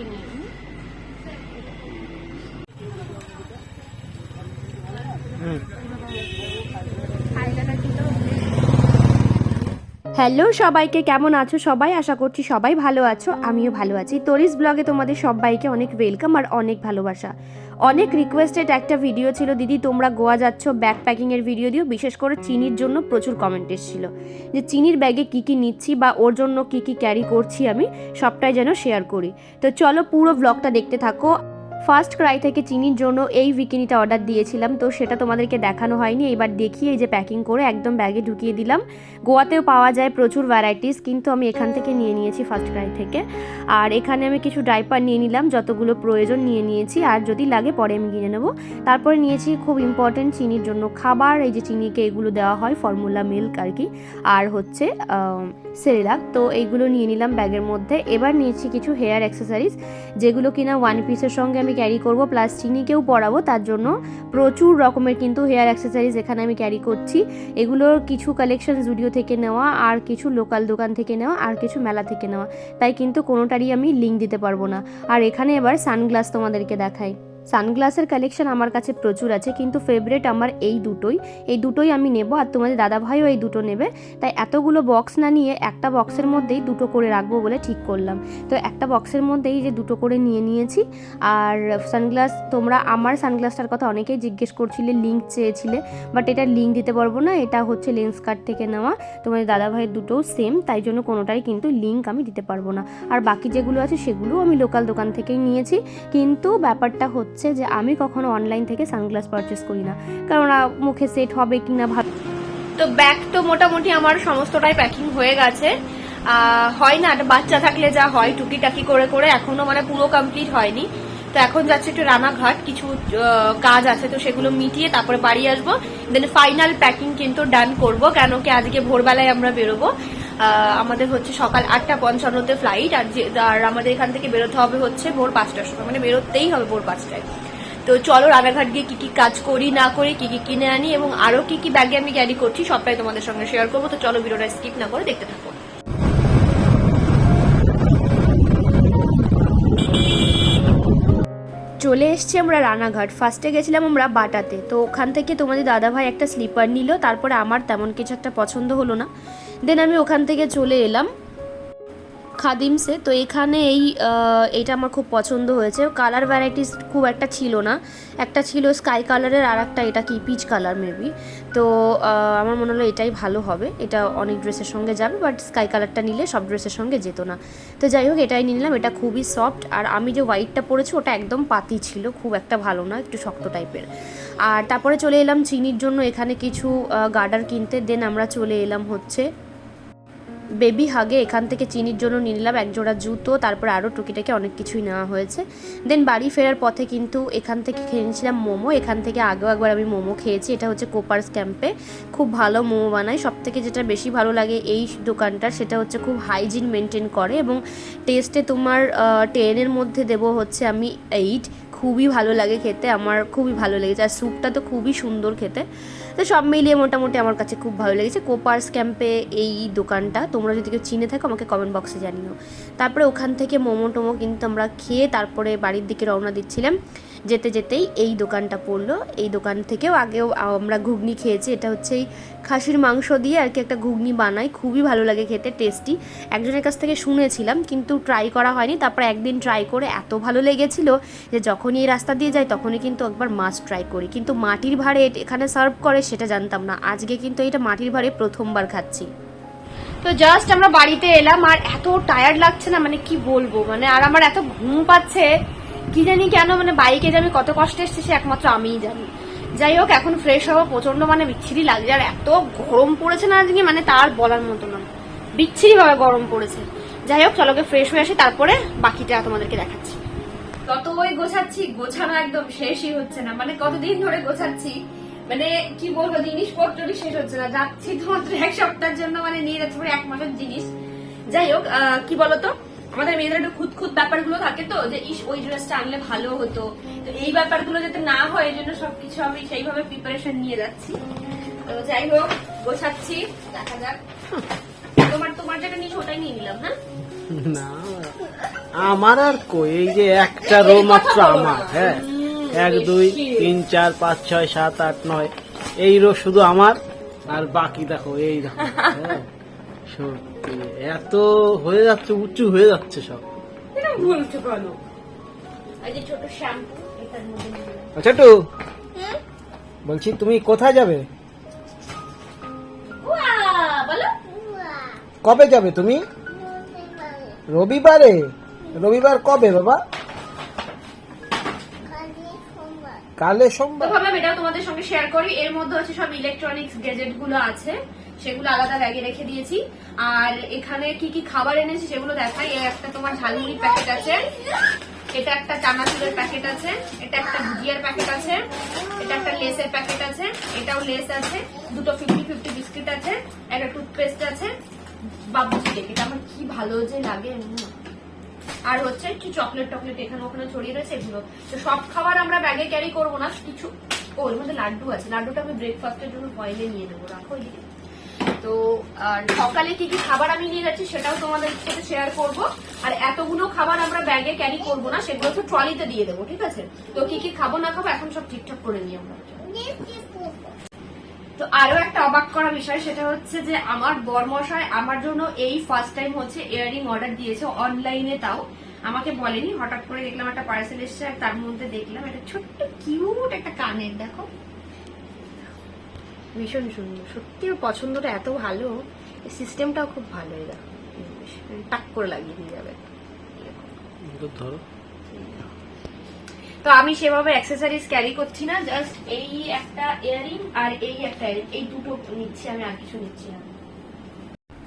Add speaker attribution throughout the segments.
Speaker 1: Shooting ആയിരുന്നു hello সবাইকে কেমন আছো সবাই আশা করছি সবাই ভালো আছো আমিও ভালো আছি তরিস ব্লগে তোমাদের সবাইকে অনেক ওয়েলকাম আর অনেক ভালোবাসা অনেক রিকোয়েস্টেড একটা ভিডিও ছিল দিদি তোমরা গোয়া যাচ্ছ প্যাকিংয়ের ভিডিও দিও বিশেষ করে চিনির জন্য প্রচুর কমেন্ট এসেছিল যে চিনির ব্যাগে কি কি নিচ্ছি বা ওর জন্য কি কি ক্যারি করছি আমি সবটাই যেন শেয়ার করি তো চলো পুরো ব্লগটা দেখতে থাকো ফার্স্ট ক্রাই থেকে চিনির জন্য এই বিকিনিটা অর্ডার দিয়েছিলাম তো সেটা তোমাদেরকে দেখানো হয়নি এবার দেখি এই যে প্যাকিং করে একদম ব্যাগে ঢুকিয়ে দিলাম গোয়াতেও পাওয়া যায় প্রচুর ভ্যারাইটিস কিন্তু আমি এখান থেকে নিয়ে নিয়েছি ফার্স্ট ক্রাই থেকে আর এখানে আমি কিছু ড্রাইপার নিয়ে নিলাম যতগুলো প্রয়োজন নিয়ে নিয়েছি আর যদি লাগে পরে আমি কিনে নেবো তারপরে নিয়েছি খুব ইম্পর্টেন্ট চিনির জন্য খাবার এই যে চিনিকে এগুলো দেওয়া হয় ফর্মুলা মিল্ক আর কি আর হচ্ছে সেরেলাক তো এইগুলো নিয়ে নিলাম ব্যাগের মধ্যে এবার নিয়েছি কিছু হেয়ার অ্যাক্সেসারিজ যেগুলো কিনা ওয়ান পিসের সঙ্গে আমি আমি ক্যারি করব প্লাস চিনিকেও পরাবো তার জন্য প্রচুর রকমের কিন্তু হেয়ার অ্যাক্সেসারিজ এখানে আমি ক্যারি করছি এগুলোর কিছু কালেকশন জুডিও থেকে নেওয়া আর কিছু লোকাল দোকান থেকে নেওয়া আর কিছু মেলা থেকে নেওয়া তাই কিন্তু কোনোটারই আমি লিঙ্ক দিতে পারবো না আর এখানে এবার সানগ্লাস তোমাদেরকে দেখায় সানগ্লাসের কালেকশন আমার কাছে প্রচুর আছে কিন্তু ফেভারেট আমার এই দুটোই এই দুটোই আমি নেব আর তোমাদের দাদাভাইও এই দুটো নেবে তাই এতগুলো বক্স না নিয়ে একটা বক্সের মধ্যেই দুটো করে রাখবো বলে ঠিক করলাম তো একটা বক্সের মধ্যেই যে দুটো করে নিয়ে নিয়েছি আর সানগ্লাস তোমরা আমার সানগ্লাসটার কথা অনেকেই জিজ্ঞেস করছিলে লিঙ্ক চেয়েছিলে বাট এটা লিঙ্ক দিতে পারবো না এটা হচ্ছে লেন্স কার্ড থেকে নেওয়া তোমাদের দাদাভাইয়ের দুটোও সেম তাই জন্য কোনোটাই কিন্তু লিঙ্ক আমি দিতে পারবো না আর বাকি যেগুলো আছে সেগুলোও আমি লোকাল দোকান থেকেই নিয়েছি কিন্তু ব্যাপারটা হচ্ছে হচ্ছে যে আমি কখনো অনলাইন থেকে সানগ্লাস পারচেস করি না কারণ মুখে সেট হবে কিনা ভাব তো ব্যাগ তো মোটামুটি আমার সমস্তটাই প্যাকিং হয়ে গেছে হয় না একটা বাচ্চা থাকলে যা হয় টুকিটাকি করে করে এখনো মানে পুরো কমপ্লিট হয়নি তো এখন যাচ্ছে একটু রানাঘাট কিছু কাজ আছে তো সেগুলো মিটিয়ে তারপরে বাড়ি আসবো দেন ফাইনাল প্যাকিং কিন্তু ডান করবো কেন কি আজকে ভোরবেলায় আমরা বেরোবো আমাদের হচ্ছে সকাল আটটা পঞ্চান্নতে ফ্লাইট আর যে আর আমাদের এখান থেকে বেরোতে হবে হচ্ছে ভোর পাঁচটার সময় মানে বেরোতেই হবে ভোর পাঁচটায় তো চলো রানাঘাট গিয়ে কি কি কাজ করি না করি কি কি কিনে আনি এবং আরো কি কি ব্যাগে আমি ক্যারি করছি সবটাই তোমাদের সঙ্গে শেয়ার করবো তো চলো ভিডিওটা স্কিপ না করে দেখতে থাকো চলে এসছি আমরা রানাঘাট ফার্স্টে গেছিলাম আমরা বাটাতে তো ওখান থেকে তোমাদের দাদাভাই একটা স্লিপার নিল তারপরে আমার তেমন কিছু একটা পছন্দ হলো না দেন আমি ওখান থেকে চলে এলাম খাদিমসে তো এখানে এই এটা আমার খুব পছন্দ হয়েছে কালার ভ্যারাইটিস খুব একটা ছিল না একটা ছিল স্কাই কালারের আর একটা এটা কি পিচ কালার মেবি তো আমার মনে হলো এটাই ভালো হবে এটা অনেক ড্রেসের সঙ্গে যাবে বাট স্কাই কালারটা নিলে সব ড্রেসের সঙ্গে যেত না তো যাই হোক এটাই নিয়ে নিলাম এটা খুবই সফট আর আমি যে হোয়াইটটা পরেছি ওটা একদম পাতি ছিল খুব একটা ভালো না একটু শক্ত টাইপের আর তারপরে চলে এলাম চিনির জন্য এখানে কিছু গার্ডার কিনতে দেন আমরা চলে এলাম হচ্ছে বেবি হাগে এখান থেকে চিনির জন্য নিয়ে নিলাম এক জোড়া জুতো তারপর আরও টুকিটাকে অনেক কিছুই নেওয়া হয়েছে দেন বাড়ি ফেরার পথে কিন্তু এখান থেকে খেয়ে নিয়েছিলাম মোমো এখান থেকে আগেও একবার আমি মোমো খেয়েছি এটা হচ্ছে কোপার্স ক্যাম্পে খুব ভালো মোমো বানায় সব থেকে যেটা বেশি ভালো লাগে এই দোকানটার সেটা হচ্ছে খুব হাইজিন মেনটেন করে এবং টেস্টে তোমার টেনের মধ্যে দেবো হচ্ছে আমি এইট খুবই ভালো লাগে খেতে আমার খুবই ভালো লেগেছে আর স্যুপটা তো খুবই সুন্দর খেতে তো সব মিলিয়ে মোটামুটি আমার কাছে খুব ভালো লেগেছে কোপার্স ক্যাম্পে এই দোকানটা তোমরা যদি কেউ চিনে থাকো আমাকে কমেন্ট বক্সে জানিও তারপরে ওখান থেকে মোমো টোমো কিন্তু আমরা খেয়ে তারপরে বাড়ির দিকে রওনা দিচ্ছিলাম যেতে যেতেই এই দোকানটা পড়লো এই দোকান থেকেও আগেও আমরা ঘুগনি খেয়েছি এটা হচ্ছে এই খাসির মাংস দিয়ে আর কি একটা ঘুগনি বানাই খুবই ভালো লাগে খেতে টেস্টি একজনের কাছ থেকে শুনেছিলাম কিন্তু ট্রাই করা হয়নি তারপর একদিন ট্রাই করে এত ভালো লেগেছিল যে যখনই এই রাস্তা দিয়ে যাই তখনই কিন্তু একবার মাছ ট্রাই করি কিন্তু মাটির ভাড়ে এখানে সার্ভ করে সেটা জানতাম না আজকে কিন্তু এটা মাটির ভাড়ে প্রথমবার খাচ্ছি তো জাস্ট আমরা বাড়িতে এলাম আর এত টায়ার্ড লাগছে না মানে কি বলবো মানে আর আমার এত ঘুম পাচ্ছে কি জানি কেন মানে বাইকে যে আমি কত কষ্ট এসেছি সে একমাত্র আমিই জানি যাই হোক এখন ফ্রেশ হওয়া প্রচন্ড মানে বিচ্ছিরি লাগছে আর এত গরম পড়েছে না আজকে মানে তার বলার মতো না বিচ্ছিরি ভাবে গরম পড়েছে যাই হোক চলোকে ফ্রেশ হয়ে আসি তারপরে বাকিটা তোমাদেরকে দেখাচ্ছি তত ওই গোছাচ্ছি গোছানো একদম শেষই হচ্ছে না মানে কতদিন ধরে গোছাচ্ছি মানে কি বলবো জিনিসপত্রটি শেষ হচ্ছে না যাচ্ছি তো এক সপ্তাহের জন্য মানে নিয়ে যাচ্ছি এক মাসের জিনিস যাই হোক কি বলতো আমাদের মেয়েদের একটু খুদ খুদ ব্যাপারগুলো থাকে তো যে ইস ওই ড্রেসটা আনলে ভালো হতো তো এই ব্যাপারগুলো যাতে না হয় এই জন্য সবকিছু আমি সেইভাবে প্রিপারেশন নিয়ে যাচ্ছি তো যাই হোক গোছাচ্ছি দেখা যাক তোমার তোমার যেটা নিয়েছো ওটাই নিয়ে নিলাম না হ্যাঁ?
Speaker 2: না আমার আর কই এই যে একটা রো মাত্র আমার হ্যাঁ এক দুই তিন চার পাঁচ ছয় সাত আট নয় এই রো শুধু আমার আর বাকি দেখো এই দেখো হ্যাঁ? মানে এত হয়ে যাচ্ছে উঁচু হয়ে যাচ্ছে সব আচ্ছা টু বলছি তুমি কোথায় যাবে কবে যাবে তুমি রবিবারে রবিবার কবে বাবা কালে সোমবার
Speaker 1: ভাবলাম এটা তোমাদের সঙ্গে শেয়ার করি এর মধ্যে হচ্ছে সব ইলেকট্রনিক্স গ্যাজেট গুলো আছে সেগুলো আলাদা ব্যাগে রেখে দিয়েছি আর এখানে কি কি খাবার এনেছি সেগুলো দেখাই এর একটা তোমার ঝালমুড়ির প্যাকেট আছে এটা একটা চানাচুরের প্যাকেট আছে এটা একটা ভুজিয়ার প্যাকেট আছে এটা একটা লেসের প্যাকেট আছে এটাও লেস আছে দুটো ফিফটি ফিফটি বিস্কিট আছে একটা টুথপেস্ট আছে বাবু কেক এটা আমার কি ভালো যে লাগে আর হচ্ছে একটু চকলেট টকলেট এখানে ওখানে ছড়িয়ে রয়েছে এগুলো তো সব খাবার আমরা ব্যাগে ক্যারি করবো না কিছু ওর মধ্যে লাড্ডু আছে লাড্ডুটা আমি ব্রেকফাস্টের জন্য বয়েলে নিয়ে নেবো রাখো এদিকে তো আর সকালে কি কি খাবার আমি নিয়ে যাচ্ছি সেটাও তোমাদের সাথে শেয়ার করব আর এতগুলো খাবার আমরা ব্যাগে ক্যারি করব না সেগুলো তো ট্রলিতে দিয়ে দেবো ঠিক আছে তো কি কি খাবো না খাবো এখন সব ঠিকঠাক করে নিই আমরা তো আরো একটা অবাক করা বিষয় সেটা হচ্ছে যে আমার বরমশায় আমার জন্য এই ফার্স্ট টাইম হচ্ছে ইয়ারিং অর্ডার দিয়েছে অনলাইনে তাও আমাকে বলেনি হঠাৎ করে দেখলাম একটা পার্সেল এসছে আর তার মধ্যে দেখলাম একটা ছোট্ট কিউট একটা কানের দেখো ভীষণ সুন্দর সত্যি পছন্দটা এত ভালো সিস্টেমটাও খুব ভালো এটা টাক করে লাগিয়ে দিয়ে যাবে ধরো তো আমি সেভাবে অ্যাক্সেসারিজ ক্যারি করছি না জাস্ট এই একটা ইয়ারিং আর এই একটা এই দুটো নিচ্ছি আমি আর কিছু নিচ্ছি না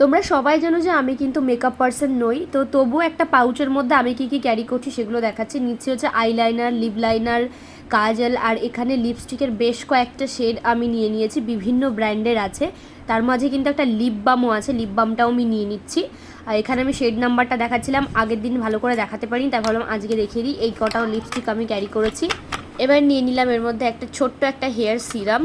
Speaker 1: তোমরা সবাই জানো যে আমি কিন্তু মেকআপ পার্সন নই তো তবুও একটা পাউচের মধ্যে আমি কি কি ক্যারি করছি সেগুলো দেখাচ্ছি নিচে হচ্ছে আইলাইনার লিপ লাইনার কাজল আর এখানে লিপস্টিকের বেশ কয়েকটা শেড আমি নিয়ে নিয়েছি বিভিন্ন ব্র্যান্ডের আছে তার মাঝে কিন্তু একটা লিপ বামও আছে লিপ বামটাও আমি নিয়ে নিচ্ছি এখানে আমি শেড নাম্বারটা দেখাচ্ছিলাম আগের দিন ভালো করে দেখাতে পারি তাই ভাবলাম আজকে দেখিয়ে দিই এই কটাও লিপস্টিক আমি ক্যারি করেছি এবার নিয়ে নিলাম এর মধ্যে একটা ছোট্ট একটা হেয়ার সিরাম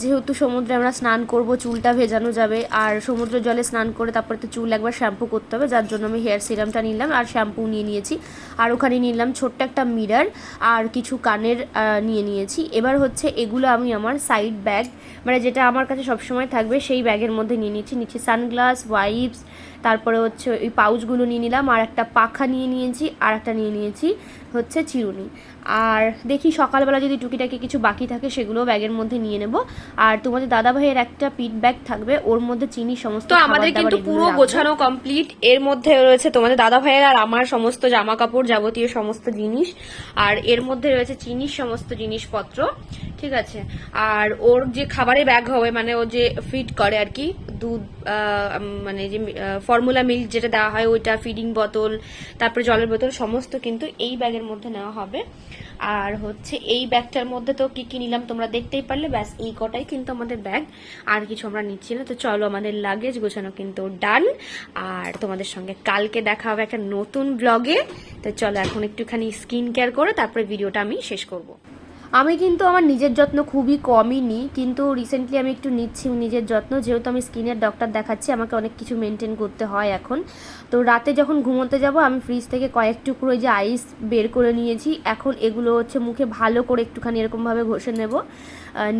Speaker 1: যেহেতু সমুদ্রে আমরা স্নান করব চুলটা ভেজানো যাবে আর সমুদ্র জলে স্নান করে তারপরে তো চুল একবার শ্যাম্পু করতে হবে যার জন্য আমি হেয়ার সিরামটা নিলাম আর শ্যাম্পু নিয়ে নিয়েছি আর ওখানে নিলাম ছোট্ট একটা মিরার আর কিছু কানের নিয়ে নিয়েছি এবার হচ্ছে এগুলো আমি আমার সাইড ব্যাগ মানে যেটা আমার কাছে সবসময় থাকবে সেই ব্যাগের মধ্যে নিয়ে নিয়েছি নিচে সানগ্লাস ওয়াইপস তারপরে হচ্ছে ওই পাউচগুলো নিয়ে নিলাম আর একটা পাখা নিয়ে নিয়েছি আর একটা নিয়ে নিয়েছি হচ্ছে চিরুনি আর দেখি সকালবেলা যদি টুকিটাকি কিছু বাকি থাকে সেগুলো ব্যাগের মধ্যে নিয়ে নেব আর তোমাদের দাদা ভাইয়ের একটা পিট ব্যাগ থাকবে ওর মধ্যে চিনি সমস্ত তো আমাদের কিন্তু পুরো গোছানো কমপ্লিট এর মধ্যে রয়েছে তোমাদের দাদা ভাইয়ের আর আমার সমস্ত জামা কাপড় যাবতীয় সমস্ত জিনিস আর এর মধ্যে রয়েছে চিনির সমস্ত জিনিসপত্র ঠিক আছে আর ওর যে খাবারের ব্যাগ হবে মানে ও যে ফিট করে আর কি দুধ মানে যে ফর্মুলা মিল্ক যেটা দেওয়া হয় ওইটা ফিডিং বোতল তারপরে জলের বোতল সমস্ত কিন্তু এই ব্যাগের মধ্যে নেওয়া হবে আর হচ্ছে এই ব্যাগটার মধ্যে তো কি কি নিলাম তোমরা দেখতেই পারলে ব্যাস এই কটাই কিন্তু আমাদের ব্যাগ আর কিছু আমরা নিচ্ছি না তো চলো আমাদের লাগেজ গোছানো কিন্তু ডান আর তোমাদের সঙ্গে কালকে দেখা হবে একটা নতুন ব্লগে তো চলো এখন একটুখানি স্কিন কেয়ার করে তারপরে ভিডিওটা আমি শেষ করবো আমি কিন্তু আমার নিজের যত্ন খুবই কমই নিই কিন্তু রিসেন্টলি আমি একটু নিচ্ছি নিজের যত্ন যেহেতু আমি স্কিনের ডক্টর দেখাচ্ছি আমাকে অনেক কিছু মেনটেন করতে হয় এখন তো রাতে যখন ঘুমোতে যাব আমি ফ্রিজ থেকে কয়েক টুকরো যে আইস বের করে নিয়েছি এখন এগুলো হচ্ছে মুখে ভালো করে একটুখানি এরকমভাবে ঘষে নেব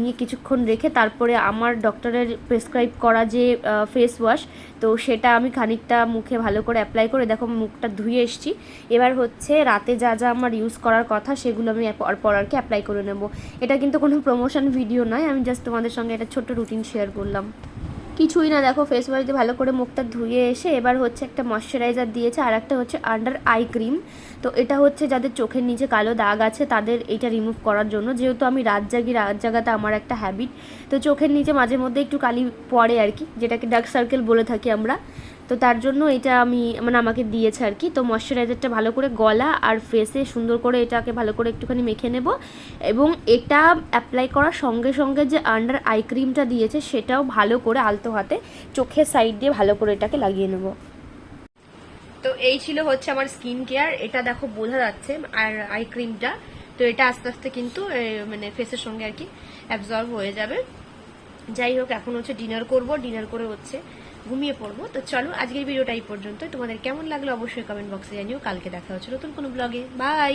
Speaker 1: নিয়ে কিছুক্ষণ রেখে তারপরে আমার ডক্টরের প্রেসক্রাইব করা যে ফেস ওয়াশ তো সেটা আমি খানিকটা মুখে ভালো করে অ্যাপ্লাই করে দেখো মুখটা ধুয়ে এসছি এবার হচ্ছে রাতে যা যা আমার ইউজ করার কথা সেগুলো আমি পর আর কি অ্যাপ্লাই করে নেব এটা কিন্তু কোনো প্রমোশন ভিডিও নয় আমি জাস্ট তোমাদের সঙ্গে একটা ছোট্ট রুটিন শেয়ার করলাম কিছুই না দেখো ফেস ওয়াশ দিয়ে ভালো করে মুখটা ধুয়ে এসে এবার হচ্ছে একটা ময়শ্চারাইজার দিয়েছে আর একটা হচ্ছে আন্ডার আই ক্রিম তো এটা হচ্ছে যাদের চোখের নিচে কালো দাগ আছে তাদের এটা রিমুভ করার জন্য যেহেতু আমি রাত জাগি রাত জাগাতে আমার একটা হ্যাবিট তো চোখের নিচে মাঝে মধ্যে একটু কালি পড়ে আর কি যেটাকে ডার্ক সার্কেল বলে থাকি আমরা তো তার জন্য এটা আমি মানে আমাকে দিয়েছে আর কি তো ময়শ্চারাইজারটা ভালো করে গলা আর ফেসে সুন্দর করে এটাকে ভালো করে একটুখানি মেখে নেব এবং এটা অ্যাপ্লাই করার সঙ্গে সঙ্গে যে আন্ডার আই ক্রিমটা দিয়েছে সেটাও ভালো করে আলতো হাতে চোখের সাইড দিয়ে ভালো করে এটাকে লাগিয়ে নেব তো এই ছিল হচ্ছে আমার স্কিন কেয়ার এটা দেখো বোঝা যাচ্ছে আর আই ক্রিমটা তো এটা আস্তে আস্তে কিন্তু মানে ফেসের সঙ্গে আর কি অ্যাবজর্ব হয়ে যাবে যাই হোক এখন হচ্ছে ডিনার করব ডিনার করে হচ্ছে ঘুমিয়ে পড়বো তো চলো আজকের ভিডিওটা এই পর্যন্ত তোমাদের কেমন লাগলো অবশ্যই কমেন্ট বক্সে জানিও কালকে দেখা হচ্ছে নতুন কোনো ব্লগে বাই